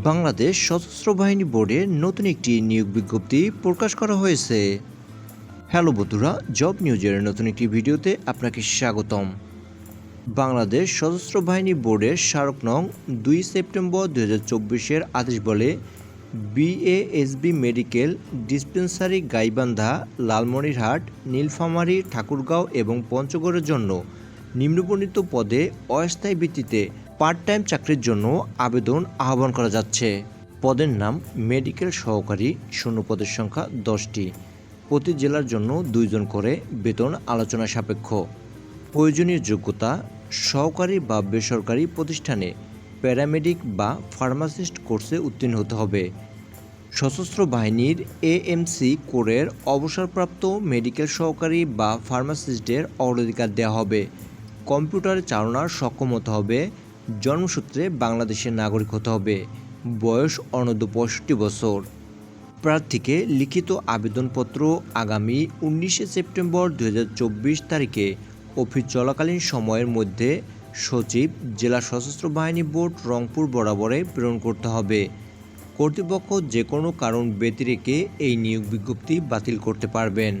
বাংলাদেশ সশস্ত্র বাহিনী বোর্ডের নতুন একটি নিয়োগ বিজ্ঞপ্তি প্রকাশ করা হয়েছে। হ্যালো বন্ধুরা, জব নিউজের নতুন একটি ভিডিওতে আপনাকে স্বাগতম। বাংলাদেশ সশস্ত্র বাহিনী বোর্ডের স্মারক নং দুই সেপ্টেম্বর দু হাজার চব্বিশের আদেশ বলে BASB medical, dispensary, Gaibandha, Lalmonirhat, Nilphamari, Thakurgaon এবং পঞ্চগড়ের জন্য নিম্নবর্ণিত পদে অস্থায়ী ভিত্তিতে পার্ট টাইম চাকরির জন্য আবেদন আহ্বান করা যাচ্ছে। পদের নাম মেডিকেল সহকারী, শূন্য পদের সংখ্যা দশটি। প্রতি জেলার জন্য দুইজন করে বেতন আলোচনা সাপেক্ষ। প্রয়োজনীয় যোগ্যতা সহকারী বা বেসরকারি প্রতিষ্ঠানে প্যারামেডিক বা ফার্মাসিস্ট কোর্সে উত্তীর্ণ হতে হবে। সশস্ত্র বাহিনীর এএমসি কোরের অবসরপ্রাপ্ত মেডিকেল সহকারী বা ফার্মাসিস্টের অগ্রাধিকার দেওয়া হবে। কম্পিউটার চালনার সক্ষম হতে হবে। জন্মসূত্রে বাংলাদেশের নাগরিক হতে হবে। বয়স অনূর্ধ্ব পঁয়ষট্টি বছর। প্রার্থীকে লিখিত আবেদনপত্র আগামী উনিশে সেপ্টেম্বর দু হাজার চব্বিশ তারিখে অফিস চলাকালীন সময়ের মধ্যে সচিব, জেলা সশস্ত্র বাহিনী বোর্ড রংপুর বরাবরে প্রেরণ করতে হবে। কর্তৃপক্ষ যে কোনো কারণ ব্যতিরেকে এই নিয়োগ বিজ্ঞপ্তি বাতিল করতে পারবেন।